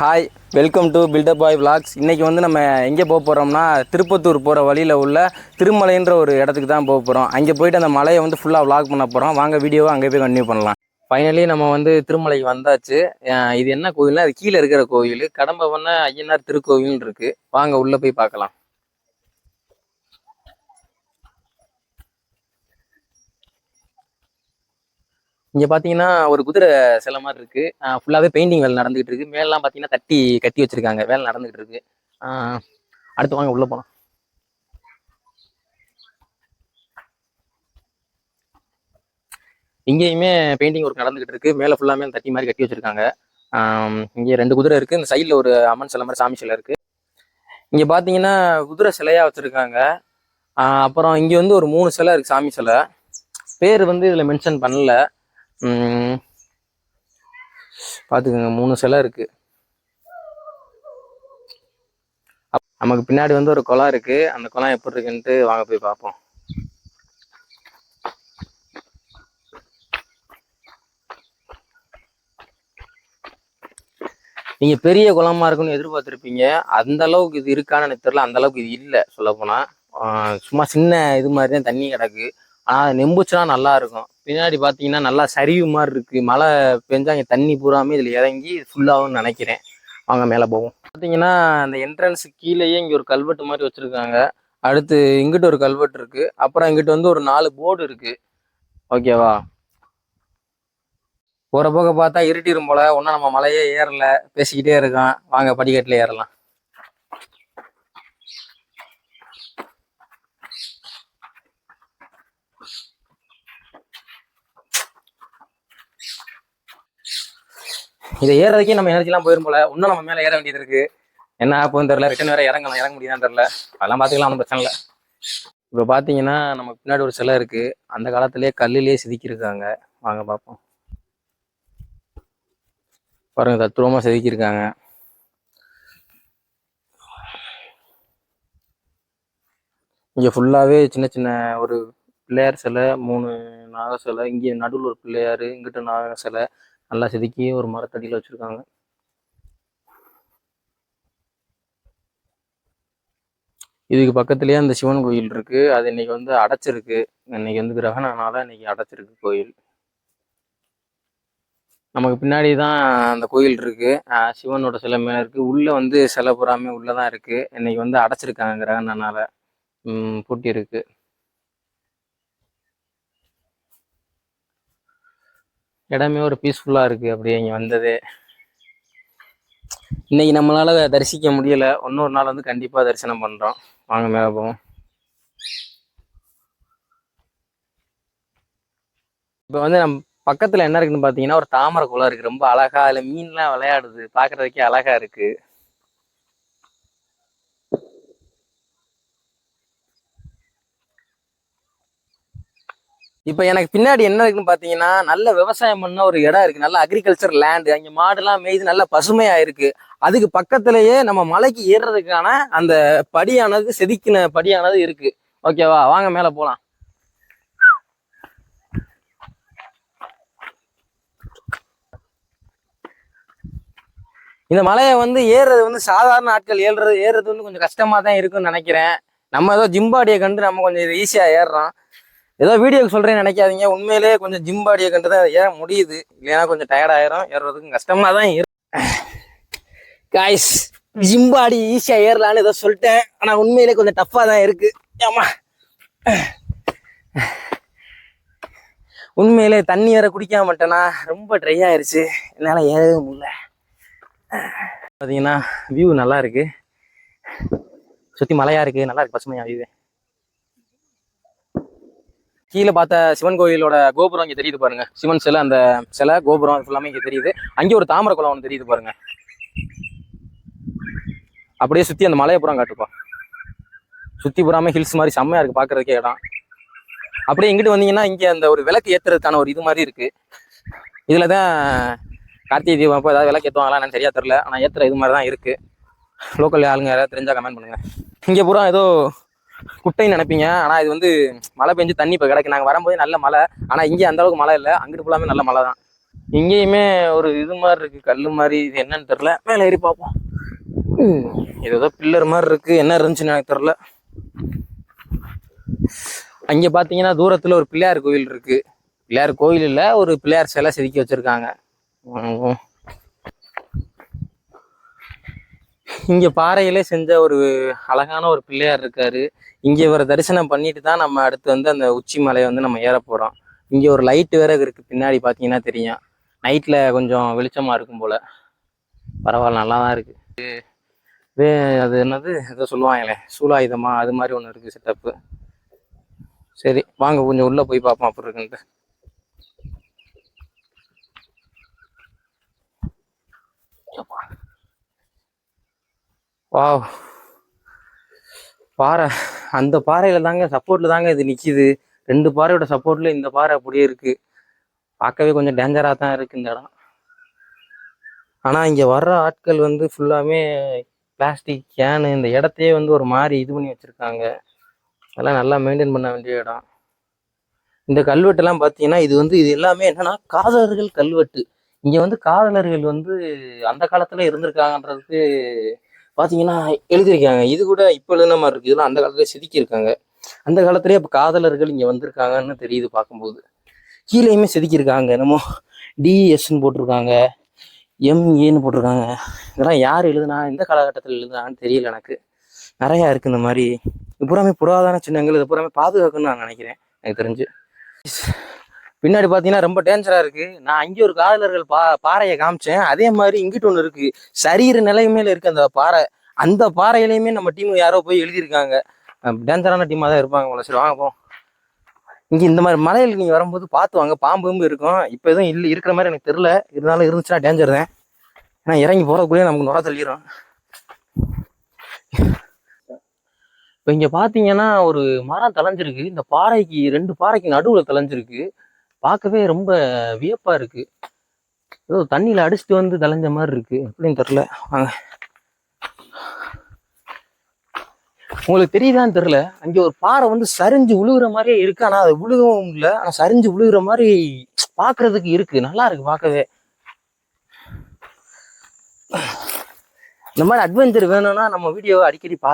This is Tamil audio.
Hi welcome to buildup boy vlogs இன்றைக்கி வந்து நம்ம எங்கே போக போகிறோம்னா திருப்பத்தூர் போகிற வழியில் உள்ள திருமலைன்ற ஒரு இடத்துக்கு தான் போக போகிறோம் அங்கே போயிட்டு அந்த மலையை வந்து ஃபுல்லாக விளாக் பண்ண போகிறோம் வாங்க வீடியோவை அங்கே போய் கண்டினியூ பண்ணலாம். ஃபைனலி நம்ம வந்து திருமலைக்கு வந்தாச்சு. இது என்ன கோயில்னா அது கீழே இருக்கிற கோயில். கடம்ப ஐயனார் திருக்கோவில்னு இருக்குது வாங்க உள்ளே போய் பார்க்கலாம். இங்க பார்த்தீங்கன்னா ஒரு குதிரை சிலை மாதிரி இருக்கு. ஃபுல்லாகவே பெயிண்டிங் வேலை நடந்துகிட்டு இருக்கு. மேலாம் பார்த்தீங்கன்னா தட்டி கட்டி வச்சிருக்காங்க. வேலை நடந்துகிட்டு இருக்கு. அடுத்து வாங்க உள்ள போலாம். இங்கேயுமே பெயிண்டிங் ஒர்க் நடந்துகிட்டு இருக்கு. மேலே ஃபுல்லாமே தட்டி மாதிரி கட்டி வச்சிருக்காங்க. இங்கே ரெண்டு குதிரை இருக்கு. இந்த சைடில் ஒரு அம்மன் சிலை மாதிரி சாமி சிலை இருக்கு. இங்கே பார்த்தீங்கன்னா குதிரை சிலையா வச்சிருக்காங்க. அப்புறம் இங்கே வந்து ஒரு மூணு சிலை இருக்கு சாமி சிலை. பேர் வந்து இதில் மென்ஷன் பண்ணல. பார்த்துக்கோங்க மூணு சிலை இருக்கு. நமக்கு பின்னாடி வந்து ஒரு குளம் இருக்கு. அந்த குளம் எப்படி இருக்குன்ட்டு வாங்க போய் பார்ப்போம். நீங்க பெரிய குளமா இருக்குன்னு எதிர்பார்த்திருப்பீங்க. அந்த அளவுக்கு இது இருக்கான்னு எனக்கு தெரியல. அந்த அளவுக்கு இது இல்லை சொல்ல போனா. சும்மா சின்ன இது மாதிரி தான் தண்ணி கிடக்கு. ஆனா அது நெம்புச்சுனா நல்லா இருக்கும். பின்னாடி பாத்தீங்கன்னா நல்லா சரிவு மாதிரி இருக்கு. மழை பெஞ்சாங்க தண்ணி பூராமே இதுல இறங்கி ஃபுல்லாகவும் நினைக்கிறேன். வாங்க மேல போவோம். பாத்தீங்கன்னா அந்த என்ட்ரன்ஸ் கீழேயே இங்க ஒரு கல்வெட்டு மாதிரி வச்சிருக்காங்க. அடுத்து இங்கிட்டு ஒரு கல்வெட்டு இருக்கு. அப்புறம் இங்கிட்டு வந்து ஒரு நாலு போர்டு இருக்கு. ஓகேவா போகிற போக பார்த்தா இருட்டிரும் போல. ஒன்றும் நம்ம மலையே ஏறல. பேசிக்கிட்டே இருக்கான். வாங்க படிக்கட்டுல ஏறலாம். இதை ஏறதுக்கே நம்ம எனர்ஜிலாம் போயிரும் போல. இன்னும் நம்ம மேலே ஏற வேண்டியது இருக்கு. என்ன ஆகும் தெரியல. ரிட்டன் வேற இறங்கலாம். இறங்க முடியாதுன்னு தெரியல. அதெல்லாம் பார்த்துக்கலாம். ஒன்றும் பிரச்சனை இல்லை. இப்போ பார்த்தீங்கன்னா நமக்கு பின்னாடி ஒரு சிலை இருக்கு. அந்த காலத்திலேயே கல்லிலேயே செதுக்கியிருக்காங்க. வாங்க பார்ப்போம். பாருங்க தத்துவமாக செதுக்கியிருக்காங்க. இங்கே ஃபுல்லாகவே சின்ன சின்ன ஒரு பிள்ளையார் சிலை மூணு நாக சிலை இங்கே நடுவில் ஒரு பிள்ளையார் இங்கிட்ட நாக சிலை நல்லா செதுக்கி ஒரு மரத்தடியில் வச்சுருக்காங்க. இதுக்கு பக்கத்துலேயே அந்த சிவன் கோயில் இருக்குது அது இன்னைக்கு வந்து அடைச்சிருக்கு. இன்னைக்கு வந்து கிரகணனால இன்னைக்கு அடைச்சிருக்கு கோயில். நமக்கு பின்னாடி தான் அந்த கோயில் இருக்குது சிவனோட சிலை மேலே இருக்குது உள்ளே வந்து சிலை புறாமே உள்ளே தான் இருக்குது இன்னைக்கு வந்து அடைச்சிருக்காங்க கிரகணனால. பூட்டி இருக்கு இடமே ஒரு பீஸ்ஃபுல்லாக இருக்குது அப்படியே இங்கே வந்ததே. இன்றைக்கி நம்மளால் தரிசிக்க முடியல. இன்னொரு நாள் வந்து கண்டிப்பாக தரிசனம் பண்ணுறோம் வாங்க மேலே போவோம். இப்போ வந்து நம்ம பக்கத்தில் என்ன இருக்குன்னு பார்த்தீங்கன்னா ஒரு தாமரை குளம் இருக்குது ரொம்ப அழகாக அதில் மீன்லாம் விளையாடுது. பார்க்குறதுக்கே அழகாக இருக்குது இப்போ எனக்கு பின்னாடி என்ன இருக்குன்னு பார்த்தீங்கன்னா நல்ல விவசாயம் பண்ண ஒரு இடம் இருக்கு. நல்ல அக்ரிகல்ச்சர் லேண்டு அங்க மாடுலாம் மேய்து நல்ல பசுமையாக இருக்குது அதுக்கு பக்கத்துலேயே நம்ம மலைக்கு ஏறுறதுக்கான அந்த படியானது செதுக்கின படியானது இருக்கு. ஓகேவா வாங்க மேல போலாம். இந்த மலையை வந்து ஏறுறது வந்து சாதாரண ஆட்கள் ஏறுறது ஏறுறது வந்து கொஞ்சம் கஷ்டமாக தான் இருக்குன்னு நினைக்கிறேன். நம்ம ஏதோ ஜிம்பாடியை கண்டு நம்ம கொஞ்சம் ஈஸியா ஏறுறோம். ஏதோ வீடியோக்கு சொல்கிறேன்னு நினைக்காதீங்க. உண்மையிலே கொஞ்சம் ஜிம்பாடியை கண்டு தான் ஏற முடியுது? இல்லைன்னா கொஞ்சம் டயர்ட் ஆயிரும். ஏறுறதுக்கும் கஷ்டமாக தான் இருக்கு காய்ஸ் ஜிம்பாடி ஈஸியாக ஏறலான்னு ஏதோ சொல்லிட்டேன். ஆனால் உண்மையிலே கொஞ்சம் டஃப்பாக தான் இருக்கு. ஏமா உண்மையிலே தண்ணி வேற குடிக்காம மாட்டேனா ரொம்ப ட்ரை ஆயிடுச்சு என்னால் ஏறவே முடியல. பார்த்தீங்கன்னா வியூ நல்லா இருக்கு. சுற்றி மலையாக இருக்குது நல்லா இருக்குது பசுமையாக வியூ கீழே பார்த்த சிவன் கோயிலோட கோபுரம் இங்க தெரியுது பாருங்க. சிவன் சிலை அந்த சிலை கோபுரம் ஃபுல்லாமே இங்க தெரியுது. அங்கே ஒரு தாமரை குளம் ஒன்று தெரியுது பாருங்க. அப்படியே சுத்தி அந்த மலையை புறம் காட்டுப்பா. சுத்தி புறாமல் ஹில்ஸ் மாதிரி செம்மையா இருக்கு பாக்குறதுக்கே இடம். அப்படியே இங்கிட்டு வந்தீங்கன்னா இங்கே அந்த ஒரு விளக்கு ஏத்துறதுக்கான ஒரு இது மாதிரி இருக்கு. இதில் தான் கார்த்திகை தீபம் அப்போ ஏதாவது விளக்கு ஏற்றுவாங்களா என்னன்னு சரியா தெரில ஆனால் ஏற்றுற இது மாதிரி தான் இருக்கு. லோக்கல் ஆளுங்க யாராவது தெரிஞ்சா கமெண்ட் பண்ணுங்க. இங்கே பூரா ஏதோ குட்டைன்னு நினைப்பீங்க. ஆனா இது வந்து மழை பெஞ்சு தண்ணி இப்போ கிடக்கு. நாங்க வரும்போது நல்ல மழை. ஆனா இங்கே அந்த அளவுக்கு மழை இல்லை. அங்கிட்டு ஃபுல்லாமே நல்ல மழை தான். இங்கேயுமே ஒரு இது மாதிரி இருக்கு. கல்லு மாதிரி. இது என்னன்னு தெரியல. மேலே ஏறி பார்ப்போம். இது ஏதோ பில்லர் மாதிரி இருக்கு. என்ன இருந்துச்சுன்னு எனக்கு தெரில அங்க பாத்தீங்கன்னா தூரத்துல ஒரு பிள்ளையார் கோயில் இருக்கு. பிள்ளையார் கோயில் இல்லை ஒரு பிள்ளையார் சிலை செதுக்கி வச்சிருக்காங்க. இங்கே பாறையிலே செஞ்ச ஒரு அழகான ஒரு பிள்ளையார் இருக்காரு. இங்கே இவரை தரிசனம் பண்ணிட்டு தான் நம்ம அடுத்து வந்து அந்த உச்சி மலையை வந்து நம்ம ஏற போகிறோம் இங்கே ஒரு லைட் வேற இருக்கு பின்னாடி பார்த்தீங்கன்னா தெரியும். நைட்டில் கொஞ்சம் வெளிச்சமாக இருக்கும் போல். பரவாயில்ல நல்லா தான் இருக்குது வே அது என்னது? ஏதோ சொல்லுவாங்களே சூலாயுதமா? அது மாதிரி ஒன்று இருக்குது செட்டப்பு சரி வாங்க கொஞ்சம் உள்ளே போய் பார்ப்போம் அப்படி இருக்குன்ட்டு. வாவ். பாறை. அந்த பாறையில தாங்க சப்போர்ட்ல தாங்க இது நிற்கிது ரெண்டு பாறையோட சப்போர்ட்ல இந்த பாறை அப்படியே இருக்கு. பார்க்கவே கொஞ்சம் டேஞ்சராக தான் இருக்கு இந்த இடம். ஆனால் இங்கே வர்ற ஆட்கள் வந்து ஃபுல்லாமே பிளாஸ்டிக் கேனு இந்த இடத்தையே வந்து ஒரு மாதிரி இது பண்ணி வச்சிருக்காங்க. அதெல்லாம் நல்லா மெயின்டைன் பண்ண வேண்டிய இடம். இந்த கல்வெட்டுலாம் பார்த்தீங்கன்னா இது வந்து இது எல்லாமே என்னன்னா காதலர்கள் கல்வெட்டு. இங்கே வந்து காதலர்கள் வந்து அந்த காலத்தில் இருந்திருக்காங்கன்றதுக்கு பார்த்தீங்கன்னா எழுதியிருக்காங்க. இது கூட இப்போ எழுதின மாதிரி இருக்கு. இதெல்லாம் அந்த காலத்துலேயே செதுக்கியிருக்காங்க. அந்த காலத்துலேயே இப்போ காதலர்கள் இங்கே வந்திருக்காங்கன்னு தெரியுது பார்க்கும்போது. கீழேயுமே செதுக்கியிருக்காங்க. என்னமோ டிஎஸ்ன்னு போட்டிருக்காங்க. எம்ஏன்னு போட்டிருக்காங்க. இதெல்லாம் யார் எழுதுனா எந்த காலகட்டத்தில் எழுதுனான்னு தெரியல எனக்கு. நிறையா இருக்குது இந்த மாதிரி. இது பூராமே புராதான சின்னங்கள் இது பூராமே பாதுகாக்கணும்னு நான் நினைக்கிறேன். எனக்கு தெரிஞ்சு. பின்னாடி பார்த்தீங்கன்னா ரொம்ப டேஞ்சராக இருக்குது நான் அங்கே ஒரு காதலர்கள் பா பாறையை காமிச்சேன். அதே மாதிரி இங்கிட்டு ஒன்று இருக்குது சரீர நிலைமையில இருக்குது அந்த பாறை. அந்த பாறையிலையுமே நம்ம டீம் யாரோ போய் எழுதியிருக்காங்க. டேஞ்சரான டீமாக தான் இருப்பாங்க உங்களை சரி வாங்க போவோம். இங்கே இந்த மாதிரி மலையில் நீங்கள் வரும்போது பார்த்து வாங்க. பாம்பு இருக்கும். இப்போ எதுவும் இல்லை இருக்கிற மாதிரி எனக்கு தெரில இருந்தாலும் இருந்துச்சுன்னா டேஞ்சர் தான். ஏன்னா இறங்கி போகிறதுக்குள்ளேயே நமக்கு நுர தள்ளிடும் இப்போ இங்கே பார்த்தீங்கன்னா ஒரு மரம் தளைஞ்சிருக்கு. இந்த பாறைக்கு ரெண்டு பாறைக்கு நடுவில் தலைஞ்சிருக்கு பார்க்கவே ரொம்ப வியப்பாக இருக்கு. ஏதோ தண்ணியில் அடிச்சுட்டு வந்து தலைஞ்ச மாதிரி இருக்கு. எப்படின்னு தெரில வாங்க. உங்களுக்கு தெரியுதான்னு தெரில அங்கே ஒரு பாறை வந்து சரிஞ்சு விழுகுற மாதிரியே இருக்கு. ஆனால் அது விழுகவும் இல்லை. ஆனால் சரிஞ்சு விழுகிற மாதிரி பார்க்கறதுக்கு இருக்கு. நல்லா இருக்கு பார்க்கவே. இந்த மாதிரி அட்வென்ச்சர் வேணும்னா நம்ம வீடியோவை அடிக்கடி பா